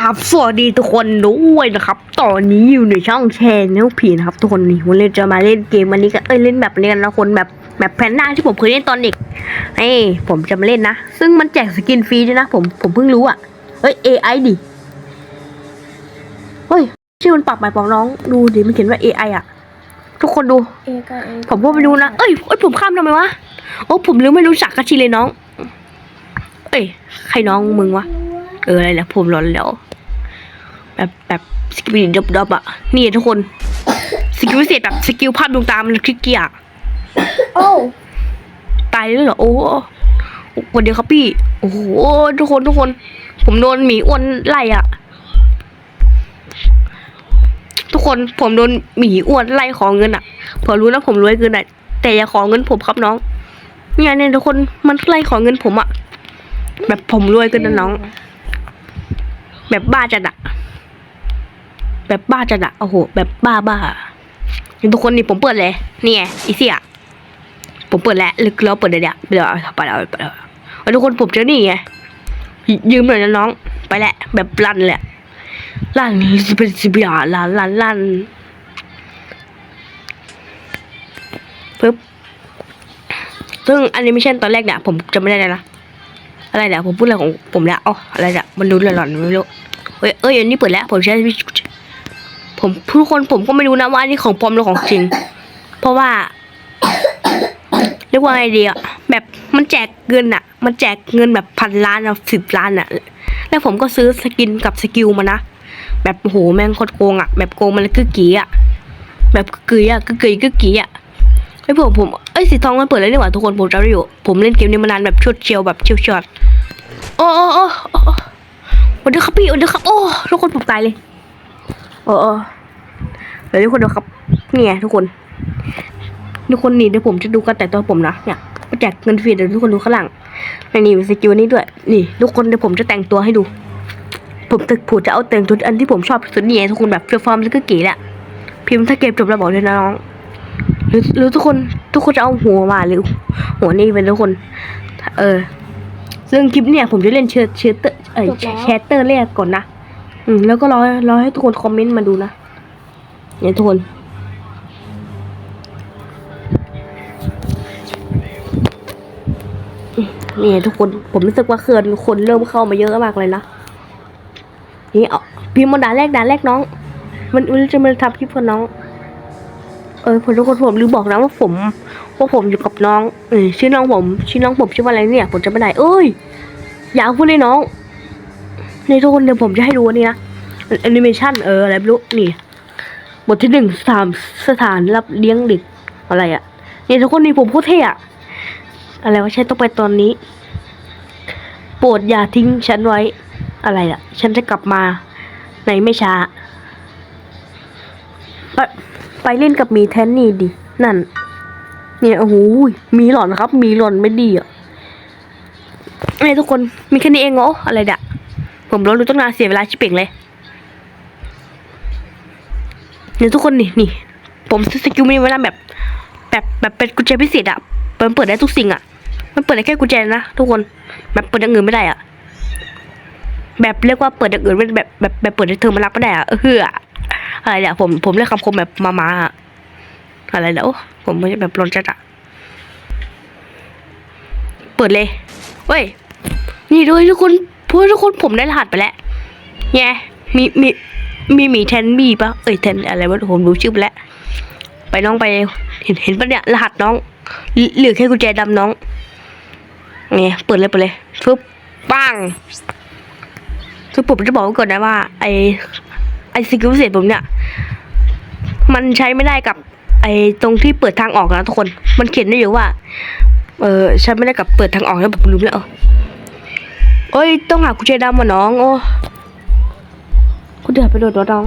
ราบสวัสดีทุกคนด้วยนะครับ ตอนนี้อยู่ในช่องแชร์แนวผีนะครับ ทุกคนนี่วันนี้จะมาเล่นเกมวันนี้กันเอ้ยเล่นแบบนี้กันนะคนแบบแบบแพนด้าที่ผมเคยเล่นตอนเด็กเอ้ยผมจะมาเล่นนะ ซึ่งมันแจกสกินฟรีด้วยนะ ผมผมเพิ่งรู้อะเฮ้ย AI ดิเฮ้ยชื่อมันปรับใหม่ปองน้องดูดิมันเขียนว่า AI อะ ทุกคนดูเอก็เอผมก็ไปดูนะเอ้ยเอ้ยผมข้ามทำไมวะโอ้ผมลืมไม่รู้จักกะชีเลยน้อง เอ้ยใครน้องมึงวะเอออะไรแหละผมร้อนแล้ว แบบแบบสกิลดับดับอะนี่ทุกคนสกิลพิเศษแบบสกิลภาพดวงตามันคลิกเกียร์โอ้ตายเลยเหรอโอ้วันเดียวครับพี่ โอ้โหทุกคนทุกคน ผมโดนหมีอ้วนไล่อะทุกคนผมโดนหมีอ้วนไล่ขอเงินอะผมรู้นะผมรวยเกินอะแต่อย่าขอเงินผมครับน้องเนี่ยเนี่ยทุกคนมันไล่ขอเงินผมอะแบบผมรวยเกินนะน้อง แบบบ้าจัดอะ แบบบ้าจัดอะโอ้โห แบบบ้าบ้าทุกคนนี่ผมเปิดเลย นี่ไงอีเสียผมเปิดแล้วลึกแล้วเปิดเดี๋ยวเดี๋ยวเดี๋ยวไปแล้วไปแล้วทุกคนผมเจอนี่ไงยืมหน่อยนะน้อง ไปแหละ แบบลั่นเละลั่นสิเป็นสิบยาลั่นลั่นลั่นปึ๊บซึ่งแอนิเมชันตอนแรกเนี่ยผมจะไม่ได้เลยนะอะไรเนี่ยผมพูดอะไรของผมแล้วอ๋ออะไรเนี่ยมันดูหลอนๆไม่รู้เอ้ยเอ้ยอันนี้เปิดแล้วผมใช้ ผมทุกคนผมก็ไม่รู้นะว่าอันนี้ของปลอมหรือของจริง เพราะว่าเรียกว่าไงดีอะแบบมันแจกเงินอะมันแจกเงินแบบพันล้านอะสิบล้านอะแล้วผมก็ซื้อสกินกับสกิลมานะแบบโหแม่งโคตรโกงอะแบบโกงมันคือกี่อะแบบกึกๆอะกึกๆกึกกี่อะไอ้ยผมผมเอ้ยสีทองมันเปิดแล้วนี่หว่าทุกคนผมจำได้อยู่ ผมเล่นเกมนี้มานานแบบชดเชียวแบบเชียวช็อตโอ้โอ้โอ้โอ้วันเดียวครับพี่วันเดียวครับโอ้ทุกคนผมตายเลย โอ้โอ้เดี๋ยวทุกคนดูครับนี่ไงทุกคน ทุกคนนี่เดี๋ยวผมจะดูการแต่งตัวผมนะ เนี่ยมาแจกเงินฟรีเดี๋ยวทุกคนดูข้างหลังในนี่มีสกิลนี้ด้วย นี่ ทุกคนเดี๋ยวผมจะแต่งตัวให้ดู ผมจะผมจะเอาแต่งตัวอันที่ผมชอบที่สุดนี่ไงทุกคนแบบเฟี้ยวฟ้าวแล้วก็เก๋แหละ พิมพ์ถ้าเกมจบแล้วบอกเลยนะน้อง หรือหรือทุกคนทุกคนจะเอาหัวมาหรือหัวนี่เป็นทุกคน เออซึ่งคลิปเนี่ยผมจะเล่นเชิร์เชิร์เตอร์เอ้ยแชทเตอร์แรกก่อนนะ อืมแล้วก็รอรอให้ทุกคนคอมเมนต์มาดูนะเนี่ยทุกคนนี่ทุกคนผมรู้สึกว่าเขื่อนคนเริ่มเข้ามาเยอะมากเลยนะนี่เอาพิมพ์มาด่าแรกด่าแรกน้อง มันมันจะมาทำคลิปกับน้อง เออผมทุกคนผมลืมบอกนะว่าผมว่าผมอยู่กับน้องเออชื่อน้องผม ชื่อน้องผมชื่อว่าอะไรเนี่ย ผมจะไม่ได้เอ้ยอยากพูดเลยน้อง ในทุกคนเดี๋ยวผมจะให้ดูนี่นะแอนิเมชันเอออะไรไม่รู้นี่บทที่หนึ่งสามสถานรับเลี้ยงเด็กอะไรอะเนี่ยทุกคนนี่ผมโคตรเท่อะอะไรวะฉันต้องไปตอนนี้ โปรดอย่าทิ้งฉันไว้อะไรล่ะ ฉันจะกลับมาในไม่ช้า ไปไปเล่นกับมีแทนนี่ดิ นั่น เนี่ยโอ้โหมีหลอนครับ มีหลอนไม่ดีอะไอ้ทุกคนมีแค่นี้เองเหรออะไรดะ ผมรอรู้ตั้งนานเสียเวลาชิเป่งเลยเนี่ยทุกคนนี่นี่ ผมซื้อสกิลมีเวลาแบบ แบบแบบเป็นกุญแจพิเศษอะมันเปิดได้ทุกสิ่งอะมันเปิดได้แค่กุญแจนะทุกคนแบบเปิดอย่างอื่นไม่ได้อะแบบเรียกว่าเปิดอย่างอื่นไม่แบบแบบแบบเปิดให้เธอมารับไม่ได้อะเฮืออะไรเนี่ยผมผมเรียกคำคมแบบมามาอะอะไรแล้วผมไม่ใช่แบบร้อนจัดอะเปิดเลยเว้ยนี่ด้วยทุกคน พูดทุกคนผมได้รหัสไปแล้วไงมีมีมีหมีแทนบีปะเอ้ยแทนอะไรวะผมรู้ชื่อไปแล้วไปน้องไปเห็นเห็นปะเนี่ยรหัสน้องเหลือแค่กุญแจดำน้องเนี่ยเปิดเลยเปิดเลยฟึบปังคือผมจะบอกก่อนนะว่า ไอไอสกิลพิเศษผมเนี่ย มันใช้ไม่ได้กับ ไอตรงที่เปิดทางออกนะทุกคน มันเขียนได้อยู่ว่า เออใช้ไม่ได้กับเปิดทางออกแล้วผมลืมแล้ว เอ้ย ต้องหากุญแจดำมาน้องโอ้กูเดือดไปโดดน้อง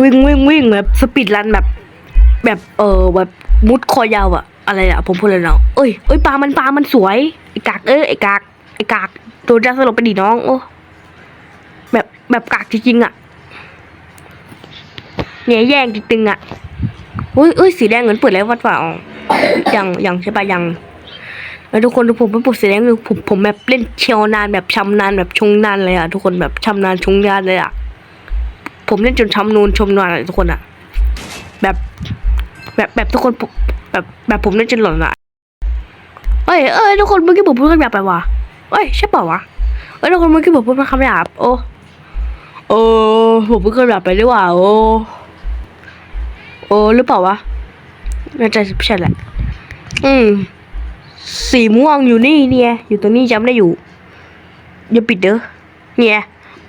วิ่งวิ่งวิ่งแบบสปีดรันแบบ แบบเออแบบมุดคอยาวอะอะไรอะผมพูดเลยน้องเอ้ยเอ้ยปลามันปลามันสวยไอ้กากเอ้ยไอ้กากไอ้กากตัวจะสลบไปดีน้องโอ้แบบแบบกากจริงๆอะเนี่ยแย่งจริงๆอะอุ้ยเอ้ยสีแดงเหมือนเปิดแล้ววัดว่าอ๋อยังยังใช่ปะยัง แล้วทุกคนผมไปปลุกเสียงเลยผมผมแบบเล่นเชียวนานแบบชำนาญแบบชงนานเลยอะทุกคนแบบชำนาญชงนานเลยอะผมเล่นจนชำนูนชมนานเลยทุกคนอะ แบบแบบแบบทุกคนแบบแบบผมเล่นจนหล่นอะเอ้ยเอ้ยทุกคนเมื่อกี้ผมพูดคำหยาบไปวะเอ้ยใช่เปล่าวะเอ้ยทุกคนเมื่อกี้ผมพูดคำหยาบโอ้โอ้ผมพูดคำหยาบไปหรือเปล่าโอ้โอ้หรือเปล่าวะน่าจะใช่แหละอืม สีม่วงอยู่นี่เนี่ย อยู่ตรงนี้จำได้อยู่อย่าปิดเด้อเนี่ย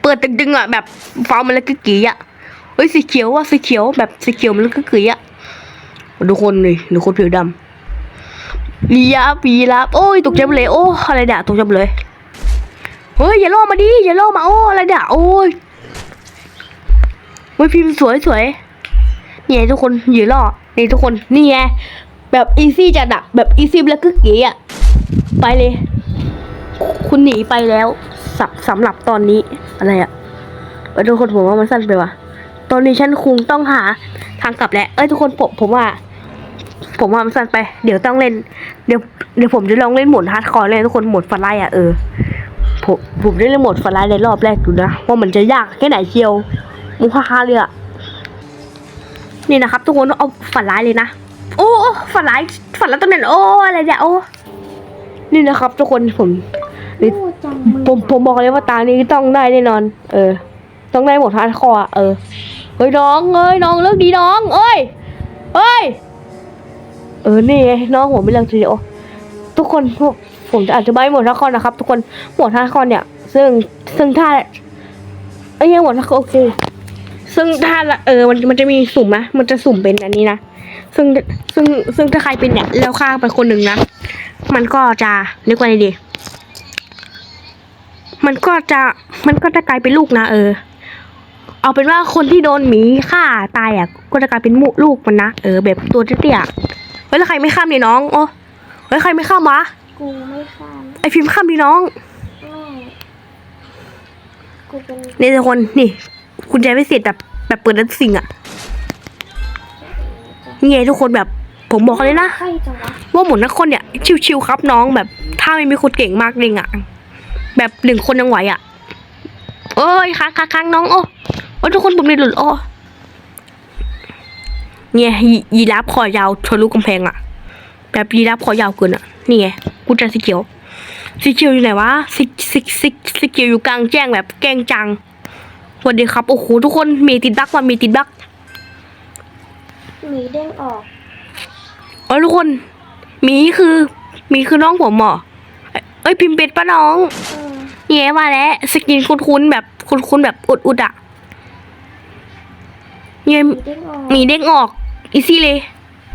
เปิดดึงๆอะแบบฟ้ามันแล้วก็กี่อะเฮ้ยสีเขียวอะสีเขียวแบบสีเขียวมันแล้วก็กี่อะดูคนเลยดูคนผิวดำลียาปีลาบโอ้ยตกใจเลยโอ้อะไรด่าตกใจเลยเฮ้ยอย่าล่อมาดิอย่าล่อมาโอ้อะไรด่าโอ้ยเฮ้ยพิมพ์สวยสวยเนี่ยทุกคนอย่าล่อนี่ทุกคนนี่ไง แบบอีซี่จัดอะแบบอีซี่แล้วก็เก๋อะไปเลย คุณหนีไปแล้วสำสำหรับตอนนี้อะไรอะเออทุกคนผมว่ามันสั้นไปว่ะ ตอนนี้ฉันคงต้องหาทางกลับแล้ว เอ้ยทุกคนผมผมว่า ผมว่ามันสั้นไป เดี๋ยวต้องเล่น เดี๋ยวเดี๋ยวผมจะลองเล่นโหมดฮาร์ดคอร์เลยทุกคนโหมดฟันไล่อะเออผมผมได้เล่นโหมดฟันไล่ในรอบแรกดูนะว่ามันจะยากแค่ไหนเชียวมูฮ่าฮ่าเลยอะนี่นะครับ ทุกคนต้องเอาฝันร้ายเลยนะ โอ้โอ้ฝันร้ายฝันร้ายตรงนั้นโอ้อะไรเนี่ยโอ้นี่นะครับ ทุกคนผมนี่โอ้จังมือผมผมบอกเลยว่าตานี้ต้องได้แน่นอน เออ ต้องได้หมดฮาร์ดคอร์อะเออเฮ้ยน้องเอ้ยน้องเลิกดีน้อง เอ้ยเอ้ยเออนี่ไงน้องผมไม่เลิกทีเดียวทุกคนผมผมจะอธิบายหมดฮาร์ดคอร์นะครับ ทุกคนหมดฮาร์ดคอร์เนี่ย ซึ่งซึ่งถ้าเอ้ยยังหมดฮาร์ดคอร์โอเคซึ่งถ้าละเออมันมันจะมีสุ่มนะมันจะสุ่มเป็นอันนี้นะ ซึ่งซึ่งซึ่งถ้าใครเป็นเนี่ยแล้วฆ่าไปคนหนึ่งนะ มันก็จะเรียกว่าไงดี มันก็จะมันก็จะกลายเป็นลูกนะเออ เอาเป็นว่าคนที่โดนหมีฆ่าตายอะ ก็จะกลายเป็นหมูลูกมันนะเออแบบตัวเตี้ยๆเฮ้ยแล้วใครไม่ข้ามเนี่ยน้องโอ้เฮ้ยใครไม่ข้ามวะกูไม่ข้ามไอพิมพ์ข้ามดิน้องไม่กูเป็นนี่ทุกคนนี่คุณใจไม่เสร็จแบบแบบเปิดนันสิ่งอะ นี่ไงทุกคนแบบผมบอกเลยนะใครจะวะว่าหมุนนักคนเนี่ย ชิวๆครับน้องแบบถ้าไม่มีคนเก่งมากจริงอะแบบหนึ่งคนยังไหวอะเอ้ยค้างค้างค้างน้องโอ้โอ้ทุกคนผมเลยหลุดโอ้เนี่ยยียีราฟคอยาวทะลุกำแพงอะแบบยีราฟคอยาวเกินอะนี่ไงกูจะสีเขียวสีเขียวอยู่ไหนวะสีสีสีสีเขียวอยู่กลางแจ้งแบบแกล้งจังสวัสดีครับโอ้โหทุกคนมีติดบักว่ามีติดบัก หมีเด้งออกเอ้ยทุกคนหมีคือหมีคือน้องผมเหรอเอ้ยเอ้ยพิมพ์เป็ดปะน้องเออแย่มาแล้วสกินคุ้นๆแบบคุ้นๆแบบอุดๆอะเนี่ยหมีเด้งออกหมีเด้งออกอีซี่เลย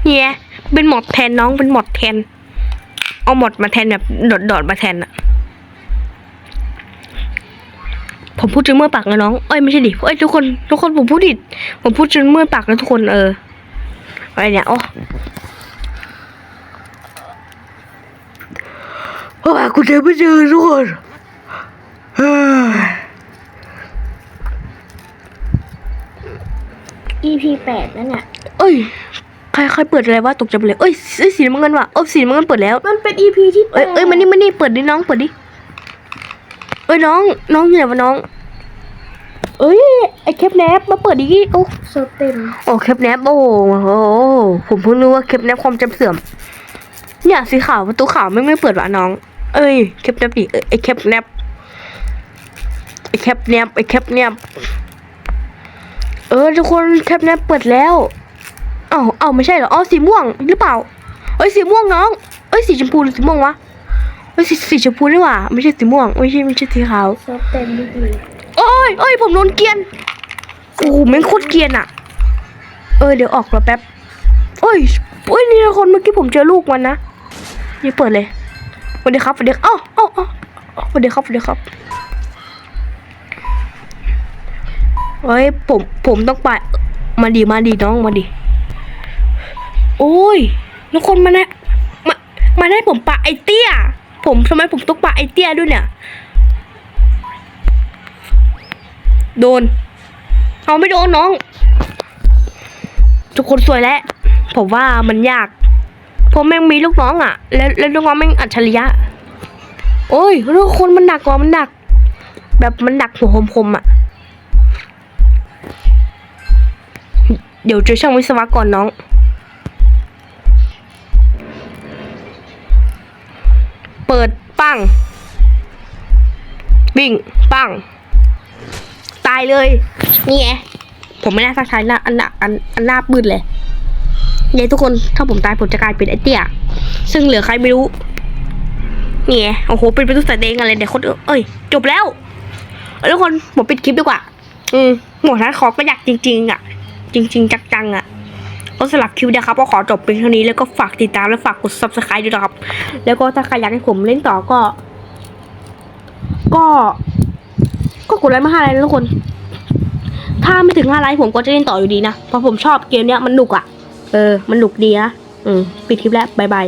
เนี่ยเป็นหมอดแทนน้องเป็นหมอดแทน เอาหมอดมาแทนแบบดอดๆมาแทนอะผมพูดจนเมื่อยปากแล้วน้องเอ้ยไม่ใช่ดิเอ้ยทุกคนทุกคนผมพูดผิดผมพูดจนเมื่อยปากแล้วทุกคนเออ อะไรเนี่ยโอ้โอ้ยกูเจอไม่เจอทุกคนเฮ้ยอีพีแปดนั่นเนี่ยเอ้ยใครใครเปิดอะไรวะตกใจไปเลยเอ้ยเอ้ยสีน้ำเงินว่ะเอ้ยสีน้ำเงินเปิดแล้ว มันเป็นอีพีที่แปเอ้ยดเอ้ยมานี่มานี่เปิดดิน้องเปิดดิเอ้ยน้องน้องอยู่ไหนวะน้อง เอ้ยไอแคปแนปมาเปิดดิโอ้โซเต็มโอ้แคปแนปโอ้โหผมเพิ่งรู้ว่าแคปแนปความจำเสื่อม เนี่ยสีขาวประตูขาวไม่ไม่เปิดวะน้อง เอ้ยแคปแนปดิเอ้ยไอแคปแนปไอแคปแนปไอแคปแนปเออทุกคนแคปแนปเปิดแล้วเอ้าเอ้าไม่ใช่เหรออ๋อสีม่วงหรือเปล่าเอ้ยสีม่วงน้องเอ้ยสีชมพูหรือสีม่วงวะเอ้ยสีสีชมพูนี่หว่าไม่ใช่สีม่วงไม่ใช่ไม่ใช่สีขาวโซเต็มดีดี โอ้ยโอ้ยผมโดนเกียนโอ้แม่งโคตรเกียนอะเออเดี๋ยวออกรอแป๊บโอ้ยโอ้ยนี่นะคนเมื่อกี้ผมเจอลูกมันนะอย่าเปิดเลยสวัสดีครับสวัสดีอ้าวอ้าวอ้าวสวัสดีครับสวัสดีครับเฮ้ยผมผมต้องไปมาดีมาดีน้องมาดีโอ้ยทุกคนมานะมามาให้ผมปะไอเตี้ย ผมทำไมผมต้องปะไอเตี้ยด้วยเนี่ย โดน เอาไม่โดนน้อง ทุกคนสวยแล้วผมว่ามันยากผมแม่งมีลูกน้องอะ แล้วแล้วลูกน้องแม่งอัจฉริยะ โอ้ยลูกคนมันหนักกว่ามันหนัก แบบมันหนักหัวคมๆอะ เดี๋ยวเจอช่างวิศวะกรน้องเปิดปังวิ่งปังายเลย นี่ไง ผมไม่น่าทักทายหน้าอันหน้าอันอันหน้าปืนเลยเย้ทุกคน ถ้าผมตายผมจะกลายเป็นไอเตี้ย ซึ่งเหลือใครไม่รู้ นี่ไง โอ้โห เป็นประตูสายแดงอะไรเดี๋ยวคน เอ้ย จบแล้ว ทุกคน ผมปิดคลิปดีกว่า อืมหมดท้ายขอประหยัดจริง ๆ อะ จริง ๆ จังๆอะก็สลับคลิปนะครับก็ขอจบเป็นเท่านี้แล้วก็ฝากติดตามและฝากกด subscribe ด้วยนะครับ แล้วก็ถ้าใครอยากให้ผมเล่นต่อก็ ก็ ก็กดไลค์มาห้าไลค์นะทุกคน ถ้าไม่ถึงห้าไลค์ผมก็จะเล่นต่ออยู่ดีนะ เพราะผมชอบเกมเนี้ยมันหนุกอะ เออ มันหนุกดีนะ อืม ปิดคลิปแล้วบายบาย